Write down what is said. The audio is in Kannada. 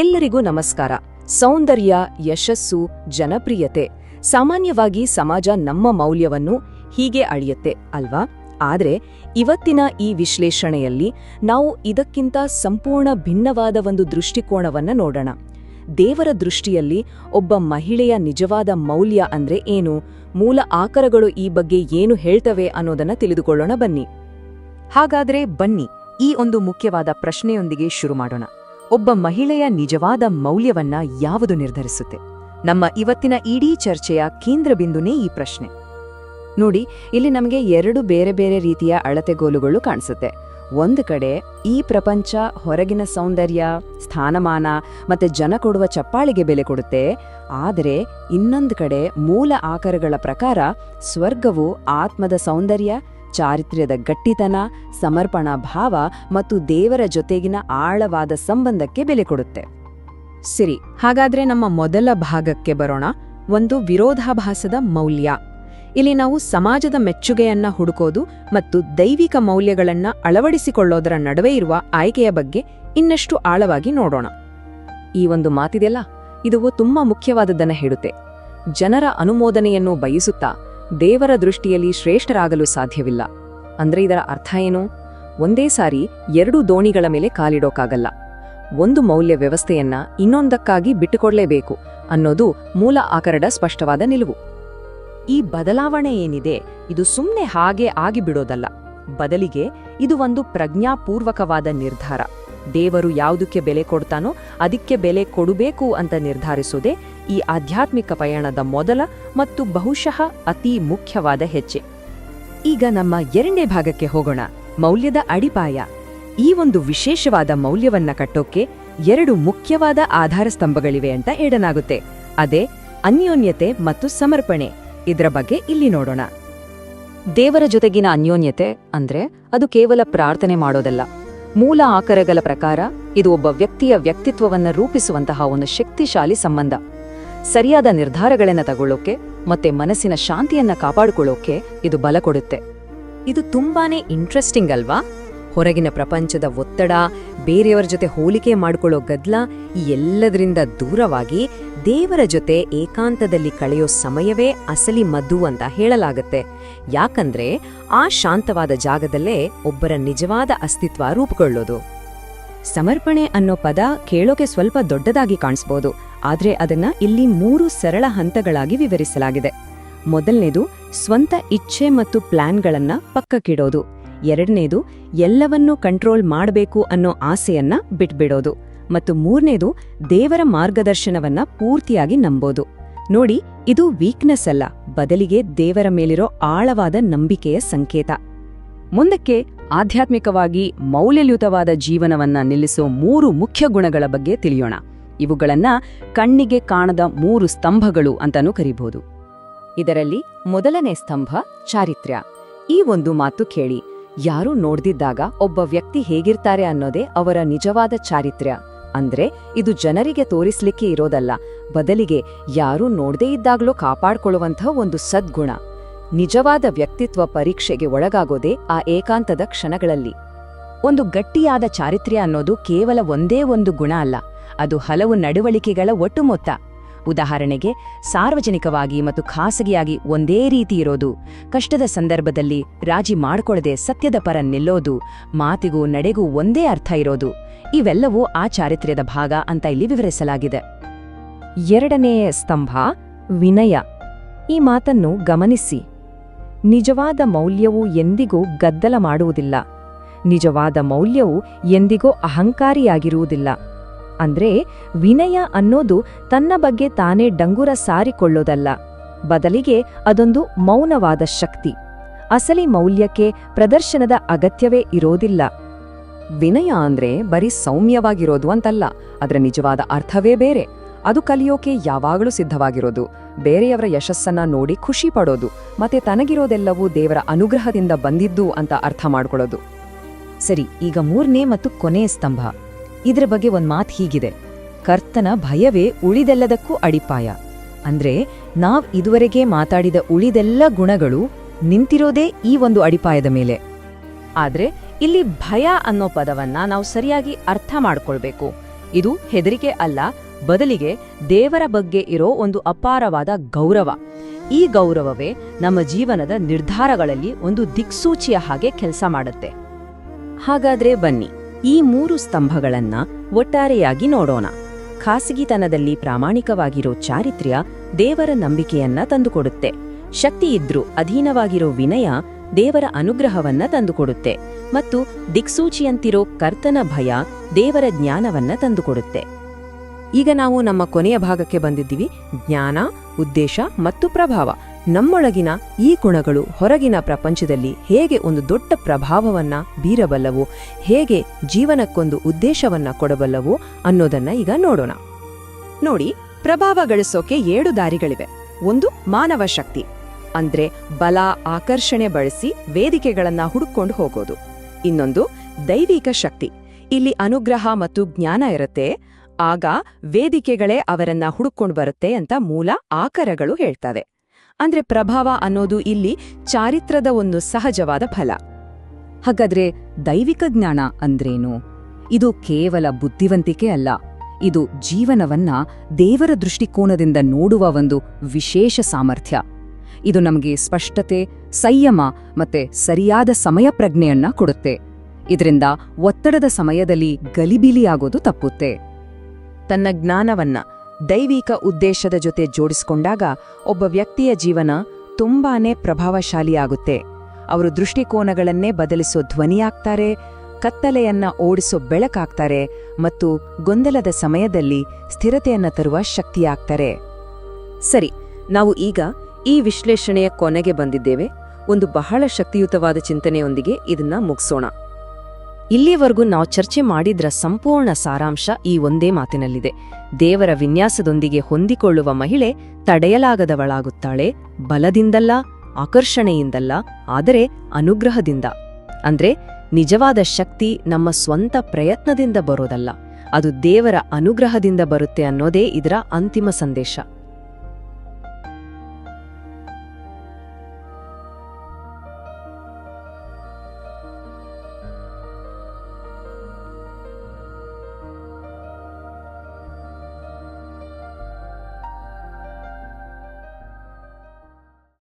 ಎಲ್ಲರಿಗೂ ನಮಸ್ಕಾರ. ಸೌಂದರ್ಯ, ಯಶಸ್ಸು, ಜನಪ್ರಿಯತೆ ಸಾಮಾನ್ಯವಾಗಿ ಸಮಾಜ ನಮ್ಮ ಮೌಲ್ಯವನ್ನು ಹೀಗೆ ಅಳಿಯುತ್ತೆ ಅಲ್ವಾ? ಆದರೆ ಇವತ್ತಿನ ಈ ವಿಶ್ಲೇಷಣೆಯಲ್ಲಿ ನಾವು ಇದಕ್ಕಿಂತ ಸಂಪೂರ್ಣ ಭಿನ್ನವಾದ ಒಂದು ದೃಷ್ಟಿಕೋನವನ್ನ ನೋಡೋಣ. ದೇವರ ದೃಷ್ಟಿಯಲ್ಲಿ ಒಬ್ಬ ಮಹಿಳೆಯ ನಿಜವಾದ ಮೌಲ್ಯ ಅಂದ್ರೆ ಏನು? ಮೂಲ ಆಕರಗಳು ಈ ಬಗ್ಗೆ ಏನು ಹೇಳ್ತವೆ ಅನ್ನೋದನ್ನ ತಿಳಿದುಕೊಳ್ಳೋಣ ಬನ್ನಿ. ಹಾಗಾದ್ರೆ ಬನ್ನಿ ಈ ಒಂದು ಮುಖ್ಯವಾದ ಪ್ರಶ್ನೆಯೊಂದಿಗೆ ಶುರು ಮಾಡೋಣ. ಒಬ್ಬ ಮಹಿಳೆಯ ನಿಜವಾದ ಮೌಲ್ಯವನ್ನ ಯಾವುದು ನಿರ್ಧರಿಸುತ್ತೆ? ನಮ್ಮ ಇವತ್ತಿನ ಇಡೀ ಚರ್ಚೆಯ ಕೇಂದ್ರ ಬಿಂದುನೇ ಈ ಪ್ರಶ್ನೆ. ನೋಡಿ, ಇಲ್ಲಿ ನಮಗೆ ಎರಡು ಬೇರೆ ಬೇರೆ ರೀತಿಯ ಅಳತೆಗೋಲುಗಳು ಕಾಣಿಸುತ್ತೆ. ಒಂದು ಕಡೆ ಈ ಪ್ರಪಂಚ ಹೊರಗಿನ ಸೌಂದರ್ಯ, ಸ್ಥಾನಮಾನ ಮತ್ತೆ ಜನ ಕೊಡುವ ಚಪ್ಪಾಳಿಗೆ ಬೆಲೆ ಕೊಡುತ್ತೆ. ಆದರೆ ಇನ್ನೊಂದು ಕಡೆ ಮೂಲ ಆಕಾರಗಳ ಪ್ರಕಾರ ಸ್ವರ್ಗವು ಆತ್ಮದ ಸೌಂದರ್ಯ ಚಾರಿತ್ರ್ಯದ ಗಟ್ಟಿತನ, ಸಮರ್ಪಣಾ ಭಾವ ಮತ್ತು ದೇವರ ಜೊತೆಗಿನ ಆಳವಾದ ಸಂಬಂಧಕ್ಕೆ ಬೆಲೆ ಕೊಡುತ್ತೆ. ಸಿರಿ, ಹಾಗಾದ್ರೆ ನಮ್ಮ ಮೊದಲ ಭಾಗಕ್ಕೆ ಬರೋಣ. ಒಂದು ವಿರೋಧಾಭಾಸದ ಮೌಲ್ಯ. ಇಲ್ಲಿ ನಾವು ಸಮಾಜದ ಮೆಚ್ಚುಗೆಯನ್ನ ಹುಡುಕೋದು ಮತ್ತು ದೈವಿಕ ಮೌಲ್ಯಗಳನ್ನ ಅಳವಡಿಸಿಕೊಳ್ಳೋದರ ನಡುವೆ ಇರುವ ಆಯ್ಕೆಯ ಬಗ್ಗೆ ಇನ್ನಷ್ಟು ಆಳವಾಗಿ ನೋಡೋಣ. ಈ ಒಂದು ಮಾತಿದೆಯಲ್ಲ? ಇದು ತುಂಬಾ ಮುಖ್ಯವಾದದ್ದನ್ನ ಹೇಳುತ್ತೆ. ಜನರ ಅನುಮೋದನೆಯನ್ನು ಬಯಸುತ್ತಾ ದೇವರ ದೃಷ್ಟಿಯಲ್ಲಿ ಶ್ರೇಷ್ಠರಾಗಲು ಸಾಧ್ಯವಿಲ್ಲ. ಅಂದ್ರೆ ಇದರ ಅರ್ಥ ಏನು? ಒಂದೇ ಸಾರಿ ಎರಡು ದೋಣಿಗಳ ಮೇಲೆ ಕಾಲಿಡೋಕಾಗಲ್ಲ. ಒಂದು ಮೌಲ್ಯ ವ್ಯವಸ್ಥೆಯನ್ನ ಇನ್ನೊಂದಕ್ಕಾಗಿ ಬಿಟ್ಟುಕೊಡ್ಲೇಬೇಕು ಅನ್ನೋದು ಮೂಲ ಆಕರಡ ಸ್ಪಷ್ಟವಾದ ನಿಲುವು. ಈ ಬದಲಾವಣೆ ಏನಿದೆ? ಇದು ಸುಮ್ಮನೆ ಹಾಗೆ ಆಗಿಬಿಡೋದಲ್ಲ. ಬದಲಿಗೆ ಇದು ಒಂದು ಪ್ರಜ್ಞಾಪೂರ್ವಕವಾದ ನಿರ್ಧಾರ. ದೇವರು ಯಾವುದಕ್ಕೆ ಬೆಲೆ ಕೊಡ್ತಾನೋ ಅದಕ್ಕೆ ಬೆಲೆ ಕೊಡಬೇಕು ಅಂತ ನಿರ್ಧರಿಸೋದೇ ಈ ಆಧ್ಯಾತ್ಮಿಕ ಪಯಣದ ಮೊದಲ ಮತ್ತು ಬಹುಶಃ ಅತಿ ಮುಖ್ಯವಾದ ಹೆಜ್ಜೆ. ಈಗ ನಮ್ಮ ಎರಡನೇ ಭಾಗಕ್ಕೆ ಹೋಗೋಣ. ಮೌಲ್ಯದ ಅಡಿಪಾಯ. ಈ ಒಂದು ವಿಶೇಷವಾದ ಮೌಲ್ಯವನ್ನ ಕಟ್ಟೋಕೆ ಎರಡು ಮುಖ್ಯವಾದ ಆಧಾರ ಸ್ತಂಭಗಳಿವೆ ಅಂತ ಹೇಳಲಾಗುತ್ತೆ. ಅದೇ ಅನ್ಯೋನ್ಯತೆ ಮತ್ತು ಸಮರ್ಪಣೆ. ಇದರ ಬಗ್ಗೆ ಇಲ್ಲಿ ನೋಡೋಣ. ದೇವರ ಜೊತೆಗಿನ ಅನ್ಯೋನ್ಯತೆ ಅಂದ್ರೆ ಅದು ಕೇವಲ ಪ್ರಾರ್ಥನೆ ಮಾಡೋದಲ್ಲ. ಮೂಲ ಆಕರಗಳ ಪ್ರಕಾರ, ಇದು ಒಬ್ಬ ವ್ಯಕ್ತಿಯ ವ್ಯಕ್ತಿತ್ವವನ್ನ ರೂಪಿಸುವಂತಹ ಒಂದು ಶಕ್ತಿಶಾಲಿ ಸಂಬಂಧ. ಸರಿಯಾದ ನಿರ್ಧಾರಗಳನ್ನು ತಗೊಳ್ಳೋಕೆ ಮತ್ತೆ ಮನಸ್ಸಿನ ಶಾಂತಿಯನ್ನ ಕಾಪಾಡಿಕೊಳ್ಳೋಕೆ ಇದು ಬಲ ಕೊಡುತ್ತೆ. ಇದು ತುಂಬಾನೇ ಇಂಟ್ರೆಸ್ಟಿಂಗ್ ಅಲ್ವಾ? ಹೊರಗಿನ ಪ್ರಪಂಚದ ಒತ್ತಡ, ಬೇರೆಯವರ ಜೊತೆ ಹೋಲಿಕೆ ಮಾಡಿಕೊಳ್ಳೋ ಗದ್ಲ ಈ ಎಲ್ಲದರಿಂದ ದೂರವಾಗಿ ದೇವರ ಜೊತೆ ಏಕಾಂತದಲ್ಲಿ ಕಳೆಯೋ ಸಮಯವೇ ಅಸಲಿ ಮದ್ದು ಅಂತ ಹೇಳಲಾಗುತ್ತೆ. ಯಾಕಂದ್ರೆ ಆ ಶಾಂತವಾದ ಜಾಗದಲ್ಲೇ ಒಬ್ಬರ ನಿಜವಾದ ಅಸ್ತಿತ್ವ ರೂಪುಗೊಳ್ಳೋದು ಸಮರ್ಪಣೆ ಅನ್ನೋ ಪದ ಕೇಳೋಕೆ ಸ್ವಲ್ಪ ದೊಡ್ಡದಾಗಿ ಕಾಣಿಸ್ಬೋದು, ಆದ್ರೆ ಅದನ್ನ ಇಲ್ಲಿ ಮೂರು ಸರಳ ಹಂತಗಳಾಗಿ ವಿವರಿಸಲಾಗಿದೆ. ಮೊದಲನೇದು, ಸ್ವಂತ ಇಚ್ಛೆ ಮತ್ತು ಪ್ಲಾನ್ಗಳನ್ನ ಪಕ್ಕಕ್ಕಿಡೋದು. ಎರಡನೇದು, ಎಲ್ಲವನ್ನೂ ಕಂಟ್ರೋಲ್ ಮಾಡಬೇಕು ಅನ್ನೋ ಆಸೆಯನ್ನ ಬಿಟ್ಬಿಡೋದು. ಮತ್ತು ಮೂರನೇದು, ದೇವರ ಮಾರ್ಗದರ್ಶನವನ್ನ ಪೂರ್ತಿಯಾಗಿ ನಂಬೋದು. ನೋಡಿ, ಇದು ವೀಕ್ನೆಸ್ ಅಲ್ಲ, ಬದಲಿಗೆ ದೇವರ ಮೇಲಿರೋ ಆಳವಾದ ನಂಬಿಕೆಯ ಸಂಕೇತ. ಮುಂದಕ್ಕೆ, ಆಧ್ಯಾತ್ಮಿಕವಾಗಿ ಮೌಲ್ಯಯುತವಾದ ಜೀವನವನ್ನ ನಿಲ್ಲಿಸೋ ಮೂರು ಮುಖ್ಯ ಗುಣಗಳ ಬಗ್ಗೆ ತಿಳಿಯೋಣ. ಇವುಗಳನ್ನ ಕಣ್ಣಿಗೆ ಕಾಣದ ಮೂರು ಸ್ತಂಭಗಳು ಅಂತಾನೂ ಕರಿಬಹುದು ಇದರಲ್ಲಿ ಮೊದಲನೇ ಸ್ತಂಭ ಚಾರಿತ್ರ್ಯ. ಈ ಒಂದು ಮಾತು ಕೇಳಿ. ಯಾರೂ ನೋಡ್ದಿದ್ದಾಗ ಒಬ್ಬ ವ್ಯಕ್ತಿ ಹೇಗಿರ್ತಾರೆ ಅನ್ನೋದೇ ಅವರ ನಿಜವಾದ ಚಾರಿತ್ರ್ಯ. ಅಂದ್ರೆ ಇದು ಜನರಿಗೆ ತೋರಿಸ್ಲಿಕ್ಕೆ ಇರೋದಲ್ಲ, ಬದಲಿಗೆ ಯಾರೂ ನೋಡದೇ ಇದ್ದಾಗ್ಲೂ ಕಾಪಾಡ್ಕೊಳ್ಳುವಂತಹ ಒಂದು ಸದ್ಗುಣ. ನಿಜವಾದ ವ್ಯಕ್ತಿತ್ವ ಪರೀಕ್ಷೆಗೆ ಒಳಗಾಗೋದೇ ಆ ಏಕಾಂತದ ಕ್ಷಣಗಳಲ್ಲಿ. ಒಂದು ಗಟ್ಟಿಯಾದ ಚಾರಿತ್ರ್ಯ ಅನ್ನೋದು ಕೇವಲ ಒಂದೇ ಒಂದು ಗುಣ ಅಲ್ಲ, ಅದು ಹಲವು ನಡವಳಿಕೆಗಳ ಒಟ್ಟು ಮೊತ್ತ. ಉದಾಹರಣೆಗೆ, ಸಾರ್ವಜನಿಕವಾಗಿ ಮತ್ತು ಖಾಸಗಿಯಾಗಿ ಒಂದೇ ರೀತಿ ಇರೋದು, ಕಷ್ಟದ ಸಂದರ್ಭದಲ್ಲಿ ರಾಜಿ ಮಾಡಿಕೊಳ್ಳದೆ ಸತ್ಯದ ಪರ ನಿಲ್ಲೋದು, ಮಾತಿಗೂ ನಡೆಗೂ ಒಂದೇ ಅರ್ಥ ಇರೋದು, ಇವೆಲ್ಲವೂ ಆ ಚಾರಿತ್ರ್ಯದ ಭಾಗ ಅಂತ ಇಲ್ಲಿ ವಿವರಿಸಲಾಗಿದೆ. ಎರಡನೇ ಸ್ತಂಭ, ವಿನಯ. ಈ ಮಾತನ್ನು ಗಮನಿಸಿ. ನಿಜವಾದ ಮೌಲ್ಯವು ಎಂದಿಗೂ ಗದ್ದಲ ಮಾಡುವುದಿಲ್ಲ. ನಿಜವಾದ ಮೌಲ್ಯವು ಎಂದಿಗೂ ಅಹಂಕಾರಿಯಾಗಿರುವುದಿಲ್ಲ. ಅಂದ್ರೆ ವಿನಯ ಅನ್ನೋದು ತನ್ನ ಬಗ್ಗೆ ತಾನೇ ಡಂಗುರ ಸಾರಿಕೊಳ್ಳೋದಲ್ಲ. ಬದಲಿಗೆ ಅದೊಂದು ಮೌನವಾದ ಶಕ್ತಿ. ಅಸಲಿ ಮೌಲ್ಯಕ್ಕೆ ಪ್ರದರ್ಶನದ ಅಗತ್ಯವೇ ಇರೋದಿಲ್ಲ. ವಿನಯ ಅಂದ್ರೆ ಬರೀ ಸೌಮ್ಯವಾಗಿರೋದು ಅಂತಲ್ಲ, ಅದರ ನಿಜವಾದ ಅರ್ಥವೇ ಬೇರೆ. ಅದು ಕಲಿಯೋಕೆ ಯಾವಾಗಲೂ ಸಿದ್ಧವಾಗಿರೋದು. ಬೇರೆಯವರ ಯಶಸ್ಸನ್ನ ನೋಡಿ ಖುಷಿ ಪಡೋದು. ಮತ್ತೆ ತನಗಿರೋದೆಲ್ಲವೂ ದೇವರ ಅನುಗ್ರಹದಿಂದ ಬಂದಿದ್ದು ಅಂತ ಅರ್ಥ ಮಾಡ್ಕೊಳ್ಳೋದು. ಸರಿ, ಈಗ ಮೂರನೇ ಮತ್ತು ಕೊನೆಯ ಸ್ತಂಭ. ಇದರ ಬಗ್ಗೆ ಒಂದ್ ಮಾತು ಹೀಗಿದೆ. ಕರ್ತನ ಭಯವೇ ಉಳಿದೆಲ್ಲದಕ್ಕೂ ಅಡಿಪಾಯ. ಅಂದ್ರೆ ನಾವ್ ಇದುವರೆಗೆ ಮಾತಾಡಿದ ಉಳಿದೆಲ್ಲ ಗುಣಗಳು ನಿಂತಿರೋದೇ ಈ ಒಂದು ಅಡಿಪಾಯದ ಮೇಲೆ. ಆದ್ರೆ ಇಲ್ಲಿ ಭಯ ಅನ್ನೋ ಪದವನ್ನ ನಾವು ಸರಿಯಾಗಿ ಅರ್ಥ ಮಾಡ್ಕೊಳ್ಬೇಕು. ಇದು ಹೆದರಿಕೆ ಅಲ್ಲ, ಬದಲಿಗೆ ದೇವರ ಬಗ್ಗೆ ಇರೋ ಒಂದು ಅಪಾರವಾದ ಗೌರವ. ಈ ಗೌರವವೇ ನಮ್ಮ ಜೀವನದ ನಿರ್ಧಾರಗಳಲ್ಲಿ ಒಂದು ದಿಕ್ಸೂಚಿಯ ಹಾಗೆ ಕೆಲಸ ಮಾಡುತ್ತೆ. ಹಾಗಾದ್ರೆ ಬನ್ನಿ. ಈ ಮೂರು ಸ್ತಂಭಗಳನ್ನ ಒಟ್ಟಾರೆಯಾಗಿ ನೋಡೋಣ. ಖಾಸಗಿತನದಲ್ಲಿ ಪ್ರಾಮಾಣಿಕವಾಗಿರೋ ಚಾರಿತ್ರ್ಯ ದೇವರ ನಂಬಿಕೆಯನ್ನ ತಂದುಕೊಡುತ್ತೆ. ಶಕ್ತಿ ಇದ್ರೂ ಅಧೀನವಾಗಿರೋ ವಿನಯ ದೇವರ ಅನುಗ್ರಹವನ್ನ ತಂದುಕೊಡುತ್ತೆ ಮತ್ತು ದಿಕ್ಸೂಚಿಯಂತಿರೋ ಕರ್ತನ ಭಯ ದೇವರ ಜ್ಞಾನವನ್ನ ತಂದುಕೊಡುತ್ತೆ. ಈಗ ನಾವು ನಮ್ಮ ಕೊನೆಯ ಭಾಗಕ್ಕೆ ಬಂದಿದ್ದೀವಿ. ಜ್ಞಾನ, ಉದ್ದೇಶ ಮತ್ತು ಪ್ರಭಾವ. ನಮ್ಮೊಳಗಿನ ಈ ಗುಣಗಳು ಹೊರಗಿನ ಪ್ರಪಂಚದಲ್ಲಿ ಹೇಗೆ ಒಂದು ದೊಡ್ಡ ಪ್ರಭಾವವನ್ನ ಬೀರಬಲ್ಲವು, ಹೇಗೆ ಜೀವನಕ್ಕೊಂದು ಉದ್ದೇಶವನ್ನ ಕೊಡಬಲ್ಲವು ಅನ್ನೋದನ್ನ ಈಗ ನೋಡೋಣ. ನೋಡಿ, ಪ್ರಭಾವ ಗಳಿಸೋಕೆ ಏಳು ದಾರಿಗಳಿವೆ. ಒಂದು, ಮಾನವ ಶಕ್ತಿ. ಅಂದ್ರೆ ಬಲ, ಆಕರ್ಷಣೆ ಬಳಸಿ ವೇದಿಕೆಗಳನ್ನ ಹುಡುಕೊಂಡು ಹೋಗೋದು. ಇನ್ನೊಂದು, ದೈವಿಕ ಶಕ್ತಿ. ಇಲ್ಲಿ ಅನುಗ್ರಹ ಮತ್ತು ಜ್ಞಾನ ಇರುತ್ತೆ. ಆಗ ವೇದಿಕೆಗಳೇ ಅವರನ್ನ ಹುಡುಕೊಂಡು ಬರುತ್ತೆ ಅಂತ ಮೂಲ ಆಕರಗಳು ಹೇಳ್ತವೆ. ಅಂದ್ರೆ ಪ್ರಭಾವ ಅನ್ನೋದು ಇಲ್ಲಿ ಚಾರಿತ್ರದ ಒಂದು ಸಹಜವಾದ ಫಲ. ಹಾಗಾದ್ರೆ ದೈವಿಕ ಜ್ಞಾನ ಅಂದ್ರೇನು? ಇದು ಕೇವಲ ಬುದ್ಧಿವಂತಿಕೆ ಅಲ್ಲ, ಇದು ಜೀವನವನ್ನ ದೇವರ ದೃಷ್ಟಿಕೋನದಿಂದ ನೋಡುವ ಒಂದು ವಿಶೇಷ ಸಾಮರ್ಥ್ಯ. ಇದು ನಮಗೆ ಸ್ಪಷ್ಟತೆ, ಸಂಯಮ ಮತ್ತೆ ಸರಿಯಾದ ಸಮಯ ಪ್ರಜ್ಞೆಯನ್ನ ಕೊಡುತ್ತೆ. ಇದರಿಂದ ಒತ್ತಡದ ಸಮಯದಲ್ಲಿ ಗಲಿಬಿಲಿಯಾಗೋದು ತಪ್ಪುತ್ತೆ. ತನ್ನ ಜ್ಞಾನವನ್ನ ದೈವಿಕ ಉದ್ದೇಶದ ಜೊತೆ ಜೋಡಿಸಿಕೊಂಡಾಗ ಒಬ್ಬ ವ್ಯಕ್ತಿಯ ಜೀವನ ತುಂಬಾನೇ ಪ್ರಭಾವಶಾಲಿಯಾಗುತ್ತೆ. ಅವರು ದೃಷ್ಟಿಕೋನಗಳನ್ನೇ ಬದಲಿಸೋ ಧ್ವನಿಯಾಗ್ತಾರೆ, ಕತ್ತಲೆಯನ್ನ ಓಡಿಸೋ ಬೆಳಕಾಗ್ತಾರೆ ಮತ್ತು ಗೊಂದಲದ ಸಮಯದಲ್ಲಿ ಸ್ಥಿರತೆಯನ್ನ ತರುವ ಶಕ್ತಿಯಾಗ್ತಾರೆ. ಸರಿ, ನಾವು ಈಗ ಈ ವಿಶ್ಲೇಷಣೆಯ ಕೊನೆಗೆ ಬಂದಿದ್ದೇವೆ. ಒಂದು ಬಹಳ ಶಕ್ತಿಯುತವಾದ ಚಿಂತನೆಯೊಂದಿಗೆ ಇದನ್ನ ಮುಗಿಸೋಣ. ಇಲ್ಲಿವರೆಗೂ ನಾವು ಚರ್ಚೆ ಮಾಡಿದ್ರ ಸಂಪೂರ್ಣ ಸಾರಾಂಶ ಈ ಒಂದೇ ಮಾತಿನಲ್ಲಿದೆ. ದೇವರ ವಿನ್ಯಾಸದೊಂದಿಗೆ ಹೊಂದಿಕೊಳ್ಳುವ ಮಹಿಳೆ ತಡೆಯಲಾಗದವಳಾಗುತ್ತಾಳೆ, ಬಲದಿಂದಲ್ಲ, ಆಕರ್ಷಣೆಯಿಂದಲ್ಲ, ಆದರೆ ಅನುಗ್ರಹದಿಂದ. ಅಂದ್ರೆ ನಿಜವಾದ ಶಕ್ತಿ ನಮ್ಮ ಸ್ವಂತ ಪ್ರಯತ್ನದಿಂದ ಬರೋದಲ್ಲ. ಅದು ದೇವರ ಅನುಗ್ರಹದಿಂದ ಬರುತ್ತೆ ಅನ್ನೋದೇ ಇದರ ಅಂತಿಮ ಸಂದೇಶ.